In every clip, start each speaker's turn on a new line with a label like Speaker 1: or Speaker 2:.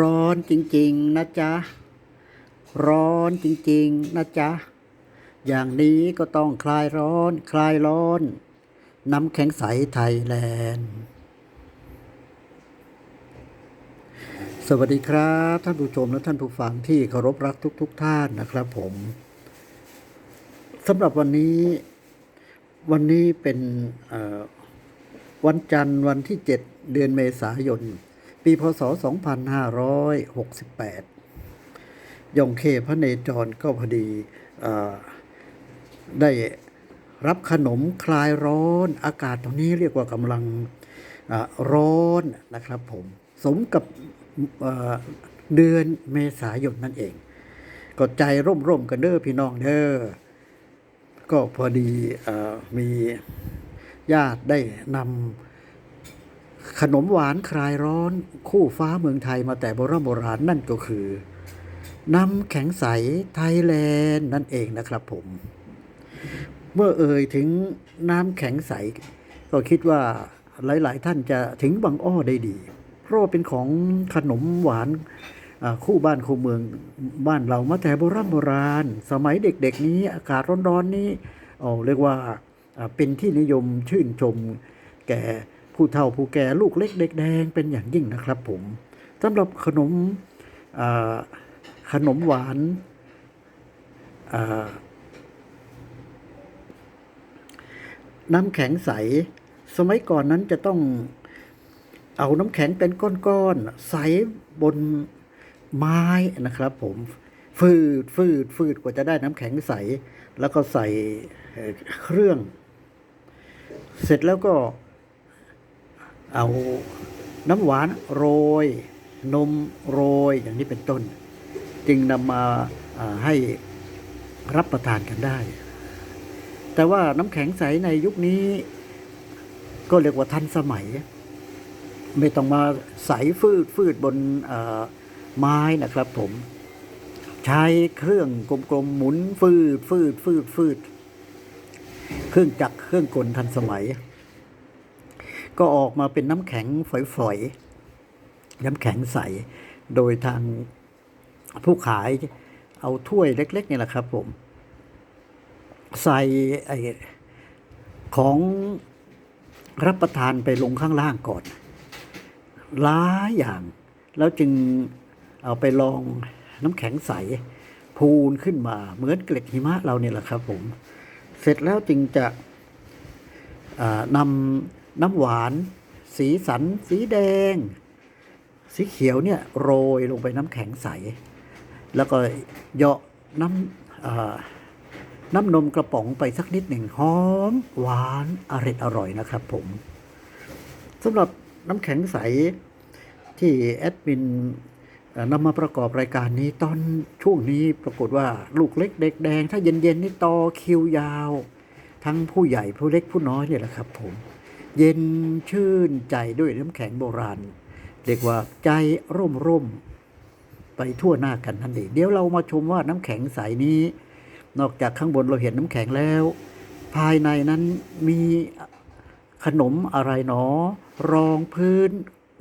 Speaker 1: ร้อนจริงๆ นะจ๊ะ ร้อนจริงๆ นะจ๊ะ อย่างนี้ก็ต้องคลายร้อน คลายร้อน น้ำแข็งใสไทยแลนด์ สวัสดีครับ ท่านผู้ชมและท่านผู้ฟังที่เคารพรักทุก ๆท่านนะครับผมสำหรับวันนี้วันนี้เป็นวันจันทร์วันที่ 7 เดือนเมษายน ปีพศ 2568 ยองเคพระเนจรก็พอดีอได้รับขนมคลายร้อนอากาศตรงนี้เรียกว่ากำลังร้อนนะครับผม สมกับเดือนเมษายนนั่นเอง ก็ใจร่มๆกันเด้อพี่น้องเด้อก็พอดีอมีญาติได้นำ ขนมหวานคลายร้อนคู่ฟ้าเมืองไทยมาแต่โบราณโบราณนั่นก็คือ น้ำแข็งใสไทยแลนด์นั่นเองนะครับผม เมื่อเอ่ยถึงน้ำแข็งใส ก็คิดว่าหลาย ๆ ท่านจะถึงบางอ้อได้ดี เพราะเป็นของขนมหวานคู่บ้านคู่เมืองบ้านเรามาแต่โบราณโบราณ สมัยเด็ก ๆ นี้อากาศร้อน ๆ นี้เรียกว่าเป็นที่นิยมชื่นชมแก่ ผู้เฒ่าผู้แก่ลูกเล็กเด็กแดงเป็นอย่างยิ่งนะครับผมสำหรับขนมขนมหวานน้ำแข็งใส สมัยก่อนนั้นจะต้องเอาน้ำแข็งเป็นก้อนๆใสบนไม้นะครับ ผมฟืดฟืดฟืดกว่าจะได้น้ำแข็งใส แล้วก็ใส่เครื่อง เสร็จแล้วก็ เอาน้ำหวานโรย นมโรยอย่างนี้เป็นต้น จึงนำมาให้รับประทานกันได้ แต่ว่าน้ำแข็งใสในยุคนี้ ก็เรียกว่าทันสมัย ไม่ต้องมาใสฟืดฟืดบนไม้นะครับผม ใช้เครื่องกลมๆหมุนฟืดฟืดฟืดฟืด เครื่องจักรเครื่องกลทันสมัย ก็ออกมาเป็นน้ำแข็งฝอยๆ น้ำแข็งใส โดยทางผู้ขายเอาถ้วยเล็กๆนี่แหละครับผม ใส่ไอของรับประทานไปลงข้างล่างก่อนหลายอย่าง แล้วจึงเอาไปลองน้ำแข็งใส พูนขึ้นมาเหมือนเกล็ดหิมะเราเนี่ยแหละครับผม เสร็จแล้วจึงจะนำ น้ำหวาน สีสัน สีแดง สีเขียวเนี่ยโรยลงไปน้ำแข็งใส แล้วก็เหยาะน้ำน้ำนมกระป๋องไปสักนิดหนึ่งหอมหวานอร่อยอร่อยนะครับผมสำหรับน้ำแข็งใสที่แอดมินนำมาประกอบรายการนี้ตอนช่วงนี้ปรากฏว่าลูกเล็กเด็กแดง ถ้าเย็นๆนี่ต่อคิวยาว ทั้งผู้ใหญ่ผู้เล็กผู้น้อยเนี่ยแหละครับผม เย็นชื่นใจด้วยน้ำแข็งโบราณ เรียกว่าใจร่มร่มไปทั่วหน้ากันนั่นเองเดี๋ยวเรามาชมว่าน้ำแข็งใสนี้ นอกจากข้างบนเราเห็นน้ำแข็งแล้ว ภายในนั้นมีขนมอะไรหนอ รองพื้น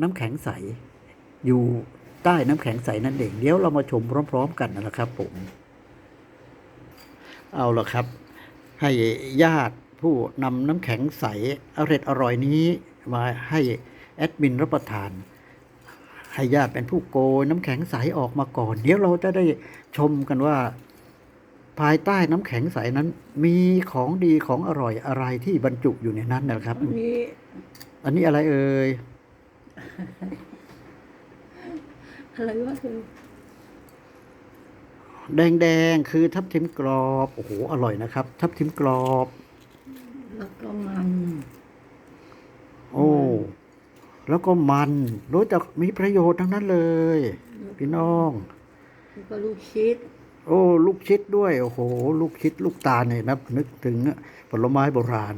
Speaker 1: น้ำแข็งใส อยู่ใต้น้ำแข็งใสนั่นเองเดี๋ยวเรามาชมพร้อม ๆ กันนะครับผม เอาละครับ ให้ญาติ ผู้นำน้ำแข็งใสอร่อยอร่อยนี้มาให้แอดมินรับประทาน ให้ญาติเป็นผู้โกยน้ำแข็งใสออกมาก่อน เดี๋ยวเราจะได้ชมกันว่า ภายใต้น้ำแข็งใสนั้น มีของดีของอร่อยอะไรที่บรรจุอยู่ในนั้นนะครับ
Speaker 2: อันนี้
Speaker 1: อันนี้อะไรเอ่ย
Speaker 2: อะไรวะคือ
Speaker 1: แดงๆ คือทับทิมกรอบ โอ้โห อร่อยนะครับ ทับทิมกรอบ
Speaker 2: แล้วก็มัน
Speaker 1: โอ้ แล้วก็มัน รู้จักมีประโยชน์ทั้งนั้นเลย พี่น้อง
Speaker 2: แล้วก็ลูกชิด
Speaker 1: โอ้ ลูกชิดด้วย โอ้โห ลูกชิด ลูกตาลเนี่ยนะนึกถึงผลไม้โบราณ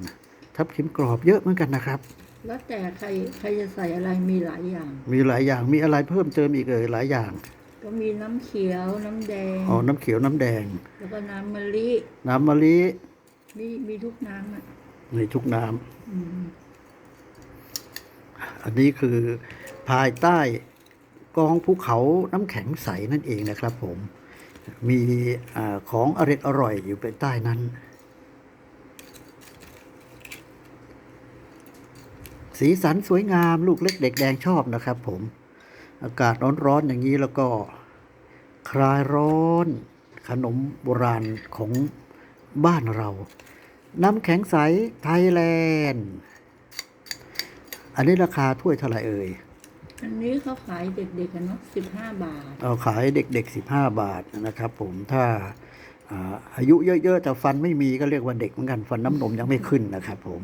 Speaker 1: ทับทิมกรอบเยอะเหมือนกันนะครับ
Speaker 2: แล้วแต่ใครใครจะใส่อะไรมีหลายอย่าง
Speaker 1: มีหลายอย่าง มีอะไรเพิ่มเติมอีกเอ่ยหลายอย่าง
Speaker 2: ก็มีน้ำเขียวน้ำแดง
Speaker 1: อ๋อ น้ำเขียวน้ำแดง
Speaker 2: แล้วก็น้ำมะลิ
Speaker 1: น้ำมะลิ
Speaker 2: มีมีทุกน้ำอะ
Speaker 1: ในทุกน้
Speaker 2: อืมำ
Speaker 1: อันนี้คือภายใต้กองภูเขาน้ำแข็งใสนั่นเองนะครับผม มีอาของอร่อยอร่อยอยู่เป็นใต้นั้น สีสันสวยงามลูกเล็กเด็กแดงชอบนะครับผม อากาศร้อนๆอย่างนี้แล้วก็คลายร้อนขนมโบราณของบ้านเรา น้ำแข็งใสไทยแลนด์ อันนี้ราคาถ้วยเท่าไหร่เอ่ย
Speaker 2: อันนี้เขาขายเด็กๆกันเนาะสิบห้าบาท
Speaker 1: เอาขายเด็กๆ15บาทนะครับผมถ้าอ่าอายุเยอะๆแต่ฟันไม่มีก็เรียกว่าเด็กเหมือนกันฟันน้ำนมยังไม่ขึ้นนะครับผม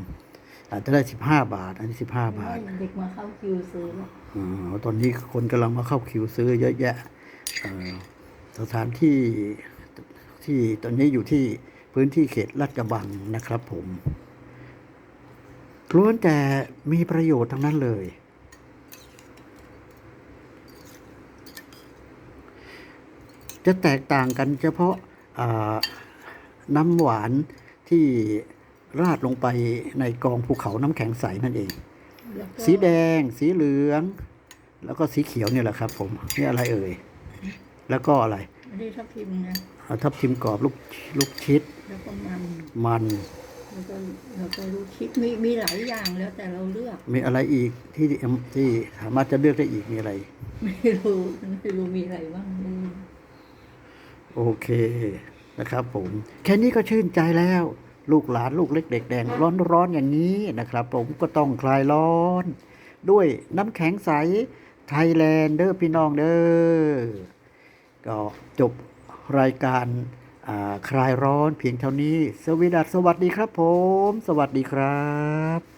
Speaker 1: อาจจะได้15บาท อันนี้15บาท
Speaker 2: เด็กมาเข้าคิวซื้อแล้ว
Speaker 1: อ๋อตอนนี้คนกำลังมาเข้าคิวซื้อเยอะแยะเอ่อสถานที่ที่ตอนนี้อยู่ที่ พื้นที่เขตลาดกระบังนะครับผมล้วนแต่มีประโยชน์ทั้งนั้นเลย จะแตกต่างกันเฉพาะาน้ำหวานที่ราดลงไปในกองภูเขาน้ำแข็งใสนั่นเอง สีแดง สีเหลือง แล้วก็สีเขียวเนี่ยแหละครับ ผม นี่อะไรเอ่ย แล้วก็อะไร
Speaker 2: อันนี้ทับทิมนะ
Speaker 1: ทับทิมกรอบลูกลูกชิด
Speaker 2: แล้วก็มัน
Speaker 1: มัน
Speaker 2: แล้วก็แล้วก็ลูกชิดมีมีหลายอย่างแล้วแต่เราเลือก
Speaker 1: มีอะไรอีกที่ที่สามารถจะเลือกได้อีกมีอะไร
Speaker 2: ไม่รู้ไม่รู้มีอะไรบ้างไม่รู้
Speaker 1: โอเคนะครับผม แค่นี้ก็ชื่นใจแล้ว ลูกหลานลูกเล็กเด็กแดงร้อนร้อนๆอย่างนี้นะครับ ผมก็ต้องคลายร้อน ด้วยน้ำแข็งใสไทยแลนด์เด้อพี่น้องเด้อก็จบ รายการคลายร้อนเพียงเท่านี้ สวีดัสสวัสดีครับผม สวัสดีครับ